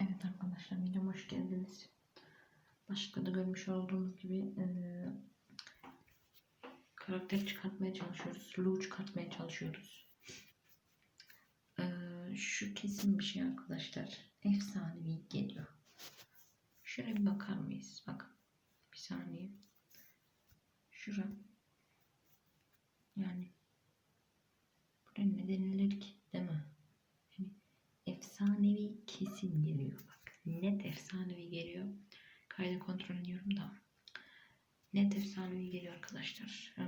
Evet arkadaşlar videoma hoş geldiniz. Başlıkta da görmüş olduğunuz gibi eee karakter çıkartmaya çalışıyoruz. Lu çıkartmaya çalışıyoruz. Eee, şu kesin bir şey arkadaşlar. Efsanevi geliyor. Şöyle bir bakar mıyız? Bakın. Bir saniye. Şura. Yani buraya ne denilir ki? Değil mi? Efsanevi kesin geliyor. Bak net efsanevi geliyor. Kaydı kontrol ediyorum da. Net efsanevi geliyor arkadaşlar. Hmm.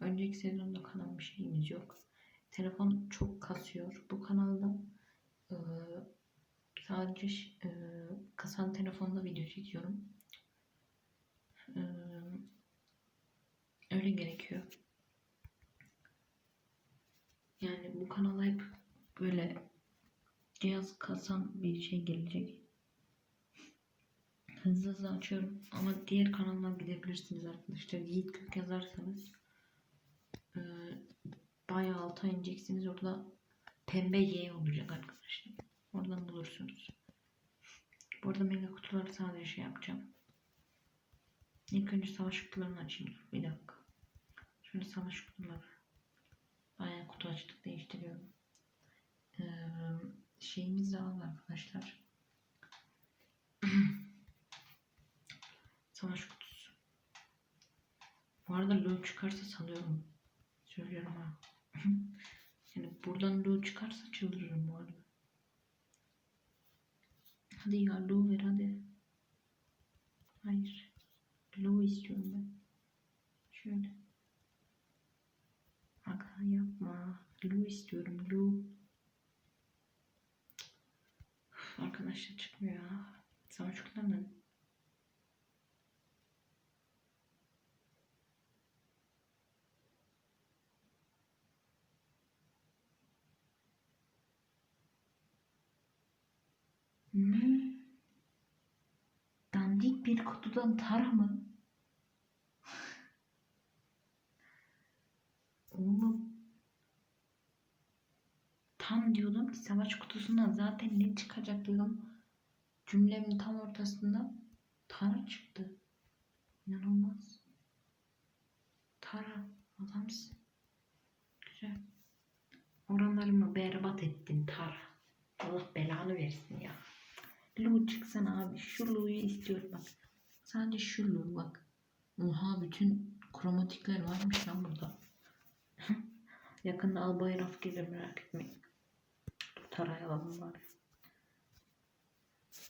Önceki sezonda kalan bir şeyimiz yok. Telefon çok kasıyor. Bu kanalda e, sadece e, kasan telefonda video çekiyorum. E, öyle gerekiyor. Yani bu kanala hep böyle cihaz kasan bir şey gelecek. Hızlı hızlı açıyorum ama diğer kanaldan gidebilirsiniz arkadaşlar. Yiğit Kök yazarsanız e, bayağı alta ineceksiniz. Orada pembe Y olacak arkadaşlar. Oradan bulursunuz. Bu arada mega kutuları sadece şey yapacağım. İlk önce savaş kutularını açayım. Bir dakika. Şöyle savaş kutuları. Bayağı kutu açtık değiştiriyorum. Şeyimiz de var arkadaşlar. Savaş kutusu. Bu arada LoL çıkarsa sanıyorum. Söylüyorum ha. yani buradan LoL çıkarsa çıldırırım bu arada. Hadi ya LoL ver hadi. Hayır. LoL istiyorum ben. Şöyle. Aga yapma. Lu istiyorum. Lu. Arkadaşlar çıkmıyor. Savaş kutularından. Ne? Dandik bir kutudan tara mı? Oğlum tam diyordum ki savaş kutusundan zaten ne çıkacak diyordum. Cümlemin tam ortasında Tara çıktı. İnanılmaz. Tara adamsın. Güzel. Oranlarımı berbat ettin Tara. Allah belanı versin ya. Lu çıksana abi. Şu Lu'yu istiyorum bak. Sadece şu Lu bak. Oha bütün kromatikler varmış lan burada. Yakında Albay Raf gelir merak etmeyin. Bari.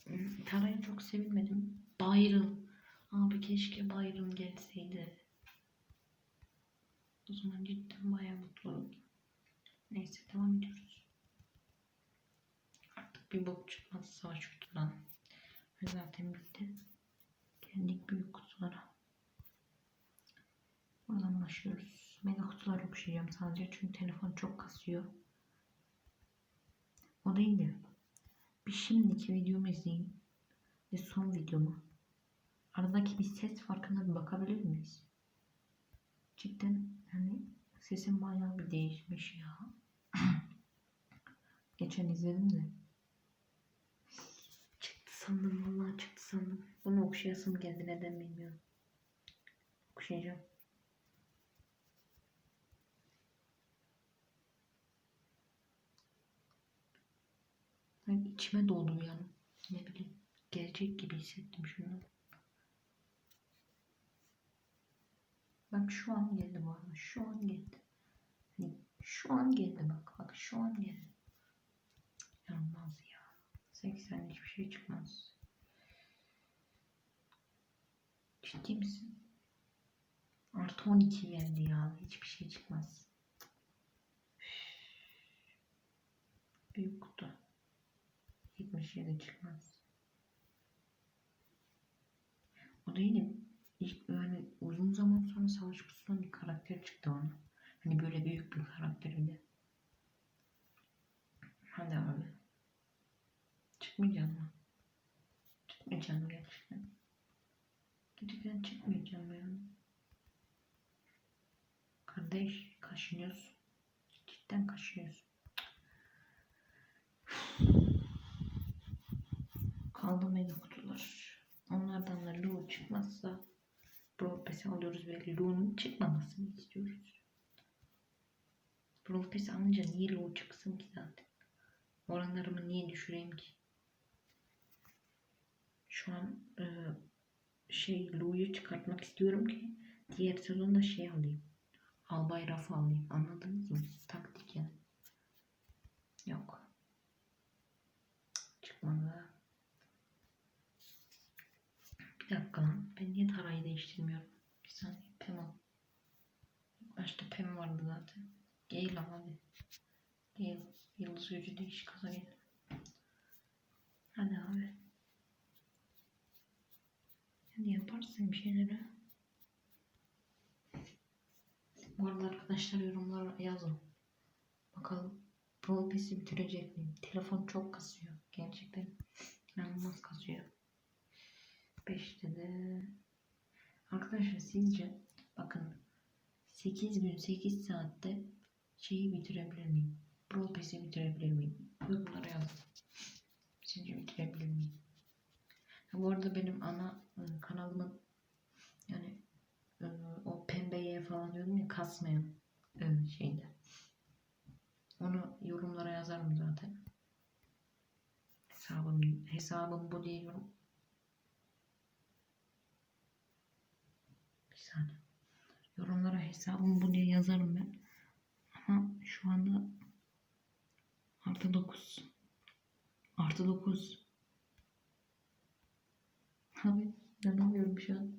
Hmm, Tara'ya çok sevinmedim. Byron. Abi keşke Byron gelseydi. O zaman cidden bayağı mutlu oldum. Neyse devam ediyoruz. Artık bir bok çıkmaz savaş kutudan. Ve zaten bitti. Geldik büyük kutulara. Buradan başlıyoruz. Mega kutular okuyacağım sadece çünkü telefon çok kasıyor. O değil de bir şimdiki videomu izleyin ve son videomu. Aradaki bir ses farkına bir bakabilir miyiz? Cidden hani sesim bayağı bir değişmiş ya. Geçen izledim de. Çıktı sandım vallahi çıktı sandım. Bunu okşayasım geldi neden bilmiyorum. Okşayacağım. Ben içime doğdu yani. Ne bileyim. Gelecek gibi hissettim şunu. Bak şu an geldi bu arada. Şu an geldi. Hani şu an geldi bak. Bak şu an geldi. Yanmaz ya. 80 hiçbir şey çıkmaz. Ciddi misin? Artı 12 geldi ya. Hiçbir şey çıkmaz. Büyük kutu. 77 çıkmaz. O değil de ilk yani uzun zaman sonra savaş kutusundan bir karakter çıktı ona. Hani böyle büyük bir karakter bir de. Hadi abi. Çıkmayacağım mı? Çıkmayacağım gerçekten. Gerçekten çıkmayacağım yani. Kardeş kaşınıyorsun. Cidden kaşınıyorsun. pahalı mega kutular. Onlardan da Lu çıkmazsa Brawl Pass alıyoruz ve Lu'nun çıkmamasını istiyoruz. Brawl Pass alınca niye Lu çıksın ki zaten? Oranlarımı niye düşüreyim ki? Şu an e, şey Lu'yu çıkartmak istiyorum ki diğer sezonda şey alayım. Albay Raf alayım. Anladınız mı? Taktik yani. Yok. Çıkmadı. Bir dakika lan. Ben niye tarayı değiştirmiyorum? Bir saniye. Pem al. Başta Pem vardı zaten. Gale al hadi. Gale. Yıldız gücü değiş kasa gel. Hadi abi. Hadi yaparsın bir şeyleri. Bu arada arkadaşlar yorumlara yazın. Bakalım Brawl Pass'i bitirecek miyim? Telefon çok kasıyor. Gerçekten inanılmaz kasıyor. 5'te de Arkadaşlar sizce bakın 8 gün 8 saatte şeyi bitirebilir miyim? Brawl Pass'i bitirebilir miyim? Yorumlara yazın. Sizce bitirebilir miyim? Ha, bu arada benim ana e, kanalımın yani e, o pembeye falan diyordum ya kasmayan e, şeyde. Onu yorumlara yazarım zaten. Hesabım, hesabım bu diye yorum. Bir saniye. Yorumlara hesabım bu diye yazarım ben. Ama şu anda artı 9. Artı 9. Abi inanamıyorum şu an.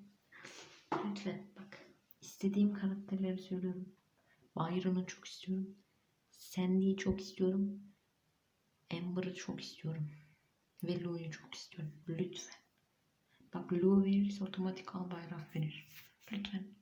Lütfen bak. istediğim karakterleri söylüyorum. Byron'u çok istiyorum. Sandy'yi çok istiyorum. Amber'ı çok istiyorum. Ve Lou'yu çok istiyorum. Lütfen. Bak Lou verirse otomatik al bayrak verir. Lütfen.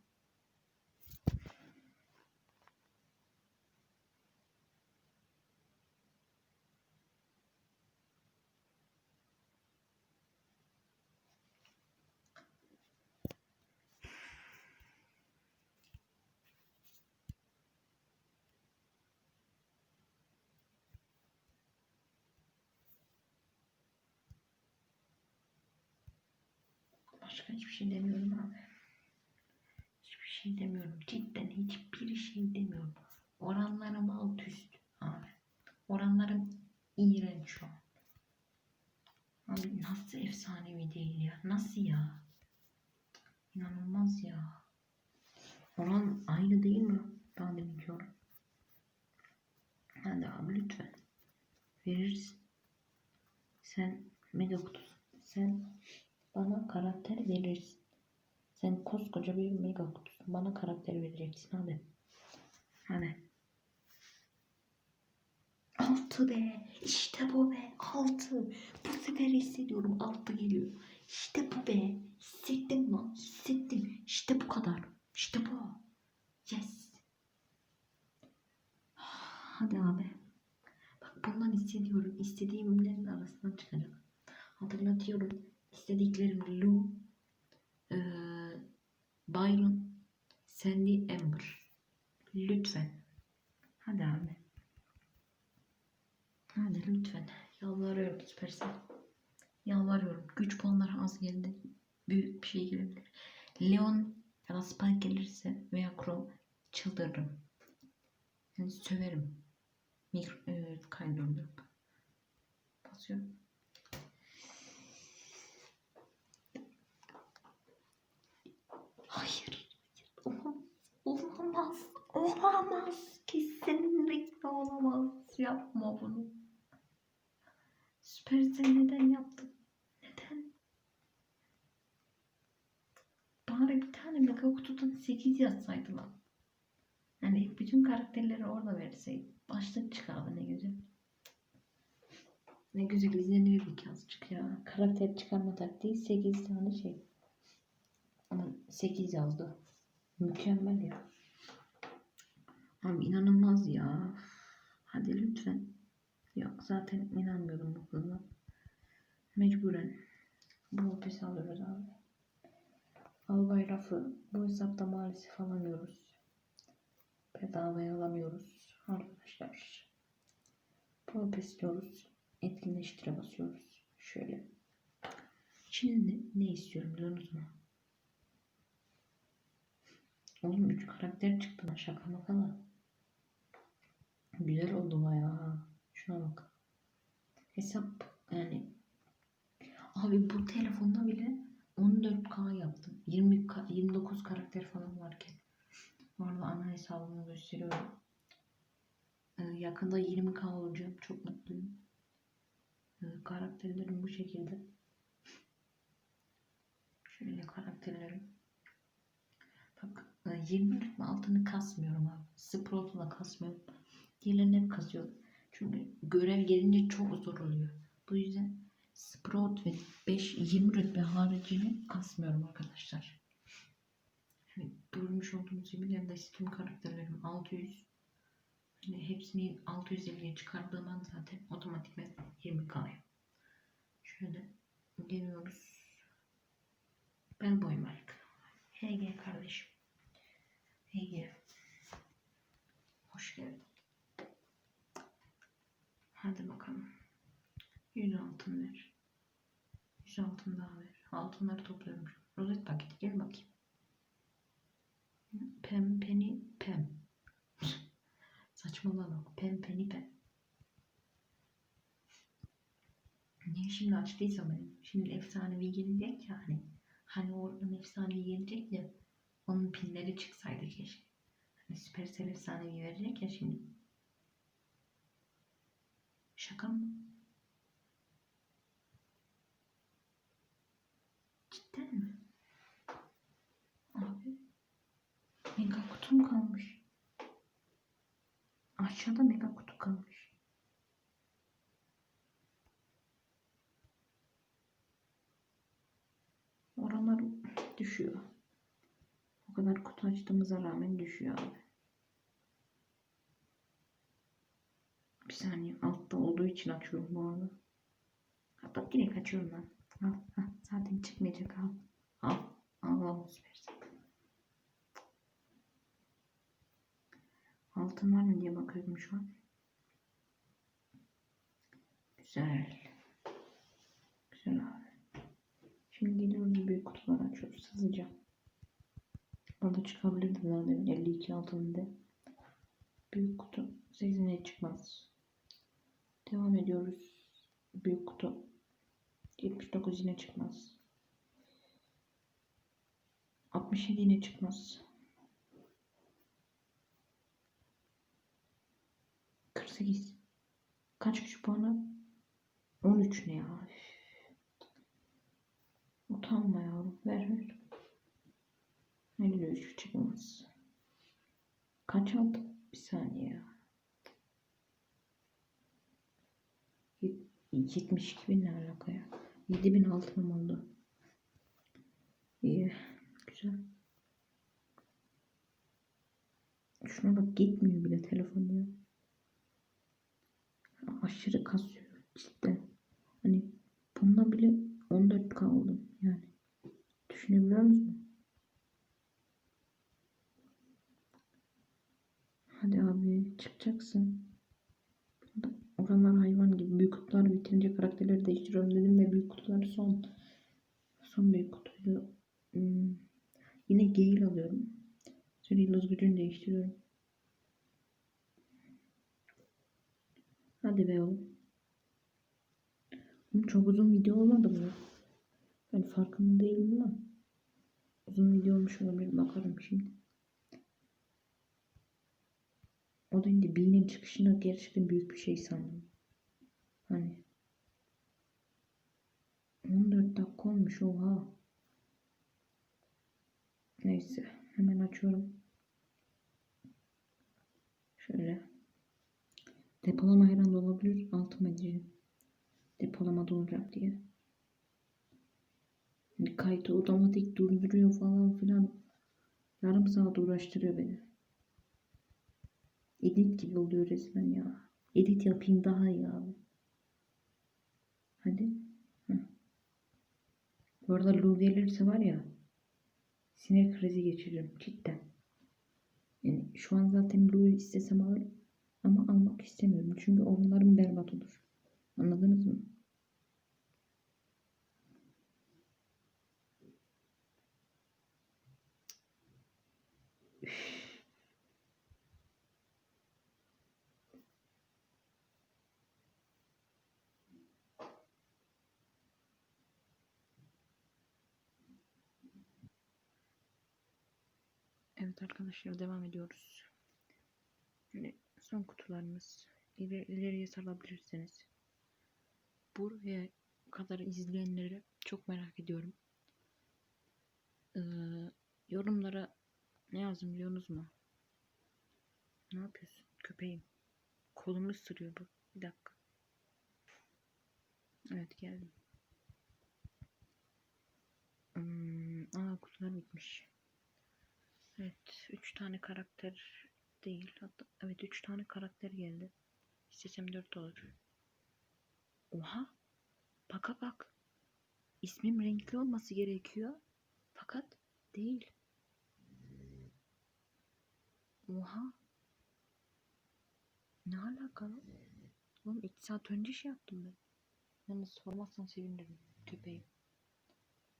Başka hiçbir şey demiyorum abi. Şey demiyorum. Cidden hiçbir şey demiyorum. Oranlarım alt üst abi. Oranlarım iğrenç şu an. Abi nasıl efsanevi değil ya? Nasıl ya? İnanılmaz ya. Oran aynı değil mi? Daha deminki oran. Hadi abi lütfen. Verirsin. Sen mega kutusun. Sen bana karakter verirsin. Sen koskoca bir mega kutusun. Bana karakter vereceksin hadi. Hadi. Altı be. İşte bu be. Altı. Bu sefer hissediyorum. Altı geliyor. İşte bu be. Hissettim lan. Hissettim. İşte bu kadar. İşte bu. Yes. Hadi abi. Bak bundan hissediyorum. İstediğimlerin arasından çıkacak. Hatırlatıyorum. İstediklerim Lou, eee, Byron, Sandy, Amber. Lütfen. Hadi abi. Hadi lütfen. Yalvarıyorum Süpersel. Yalvarıyorum. Güç puanları az geldi. Büyük bir şey gelebilir. Leon ya Spike gelirse veya Crow çıldırırım. Yani söverim. Mikro, e, kaydırdım. Basıyorum. Hayır. Olamaz. Olamaz. Olamaz. Kesinlikle olamaz. Yapma bunu. Süpersel neden yaptın? Neden? Bari bir tane mega kutudan 8 yazsaydı lan. Yani bütün karakterleri orada verseydi. Başlık çıkardı ne güzel. Ne güzel izlenirdik azıcık ya. Karakter çıkarma taktiği 8 tane şey. Ama 8 yazdı. Mükemmel ya. Abi inanılmaz ya. Hadi lütfen. Yok zaten inanmıyordum bu kıza. Mecburen. Bu pes alıyoruz abi. Albay rafı bu hesapta maalesef alamıyoruz. Bedavaya alamıyoruz arkadaşlar. Bunu besliyoruz. Etkinleştire basıyoruz. Şöyle. Şimdi ne istiyorum biliyor musunuz? Oğlum 3 karakter çıktı lan şaka maka da. Güzel oldu bayağı. Şuna bak. Hesap yani. Abi bu telefonda bile 14K yaptım. 20 ka- 29 karakter falan varken. Bu arada ana hesabımı gösteriyorum. Ee, yakında 20K olacağım. Çok mutluyum. Ee, karakterlerim bu şekilde. Şöyle karakterlerim. Bak e, 20 rütbe altını kasmıyorum abi. Sprout'u da kasmıyorum. Diğerlerini hep kasıyorum. Çünkü görev gelince çok zor oluyor. Bu yüzden Sprout ve 5 20 rütbe haricini kasmıyorum arkadaşlar. Hani görmüş olduğunuz gibi yanında tüm karakterlerim 600. Hani hepsini 650'ye çıkardığım an zaten otomatikman 20 kalıyor. Şöyle geliyoruz. Ben boyum HG kardeşim. HG. Hoş geldin. Hadi bakalım. 100 altın ver. 100 altın daha ver. Altınları topluyorum. Rozet paketi gel bakayım. Pem peni pem. Saçmalama. Pem peni pem. Niye şimdi açtıysam benim? Şimdi efsanevi gelecek ya hani. Hani oradan efsanevi gelecek ya. Onun pinleri çıksaydı keşke. Hani Supercell efsanevi verecek ya şimdi. Şaka mı? Cidden mi? Abi. Mega kutum kalmış. Aşağıda mega kutu kalmış. Oralar düşüyor. O kadar kutu açtığımıza rağmen düşüyor abi. Bir saniye altta olduğu için açıyorum bu arada. Hatta direkt açıyorum ben. Al, al, zaten çıkmayacak al. Al, al al versin. Altın var mı diye bakıyorum şu an. Güzel. Güzel abi. Şimdi geliyoruz büyük kutuları açıyoruz hızlıca. Orada çıkabilirdi daha demin 52 altında. Büyük kutu 80'e çıkmaz. Devam ediyoruz. Büyük kutu 79 yine çıkmaz. 67 yine çıkmaz. 48. Kaç güç puanı? 13 ne ya? Utanma yavrum. Ver ver. 53 çıkmaz. Kaç aldım? Bir saniye ya. Yet- 72 bin ne alaka ya? 7 bin altınım oldu. İyi. Güzel. Şuna bak gitmiyor bile telefon ya. Aşırı kasıyor cidden. Hani bununla bile 14K oldum yani. Düşünebiliyor musun? Hadi abi çıkacaksın. Oralar hayvan gibi. Büyük kutular bitirince karakterleri değiştiriyorum dedim ve büyük kutular son. Son büyük kutuydu. Hmm. Yine Gale alıyorum. Sonra yıldız gücünü değiştiriyorum. Hadi be oğlum. Çok uzun video olmadı mı? Ben farkında değilim ama. Uzun video olmuş olabilir. Bakarım şimdi. O da indi B'nin çıkışına gerçekten büyük bir şey sandım. Hani 14 dakika olmuş oha. Neyse hemen açıyorum. Şöyle. Depolama her an olabilir. Altıma edeceğim. Depolama dolacak diye. Yani kayıtı otomatik durduruyor falan filan. Yarım saat uğraştırıyor beni. Edit gibi oluyor resmen ya. Edit yapayım daha iyi abi. Hadi. Hı. Bu arada Lu gelirse var ya sinir krizi geçiririm cidden. Yani şu an zaten Lu istesem alırım ama almak istemiyorum. Çünkü onların berbat olur. Anladınız mı? Evet arkadaşlar devam ediyoruz. Şimdi son kutularımız. İleri, ileriye sarabilirsiniz. Buraya kadar izleyenleri çok merak ediyorum. Ee, yorumlara ne yazın biliyorsunuz mu? Ne yapıyorsun köpeğim? Kolumu ısırıyor bu. Bir dakika. Evet geldim. Hmm, aa kutular bitmiş. Evet, üç tane karakter değil. Hatta evet üç tane karakter geldi. İstesem dört olur. Oha. Baka bak. İsmim renkli olması gerekiyor. Fakat değil. Oha. Ne alakalı? Oğlum iki saat önce şey yaptım ben. Yalnız sormazsan sevinirim köpeğim.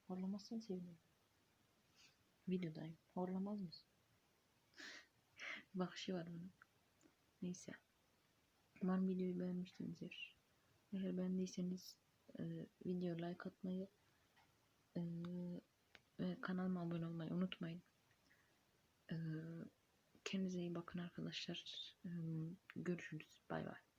Horlamazsan sevinirim. Videodayım. Horlamaz mısın? Bakışı var bunun. Neyse. Umarım videoyu beğenmişsinizdir. Eğer beğendiyseniz e, video like atmayı e, ve kanalıma abone olmayı unutmayın. E, kendinize iyi bakın arkadaşlar. E, görüşürüz. Bay bay.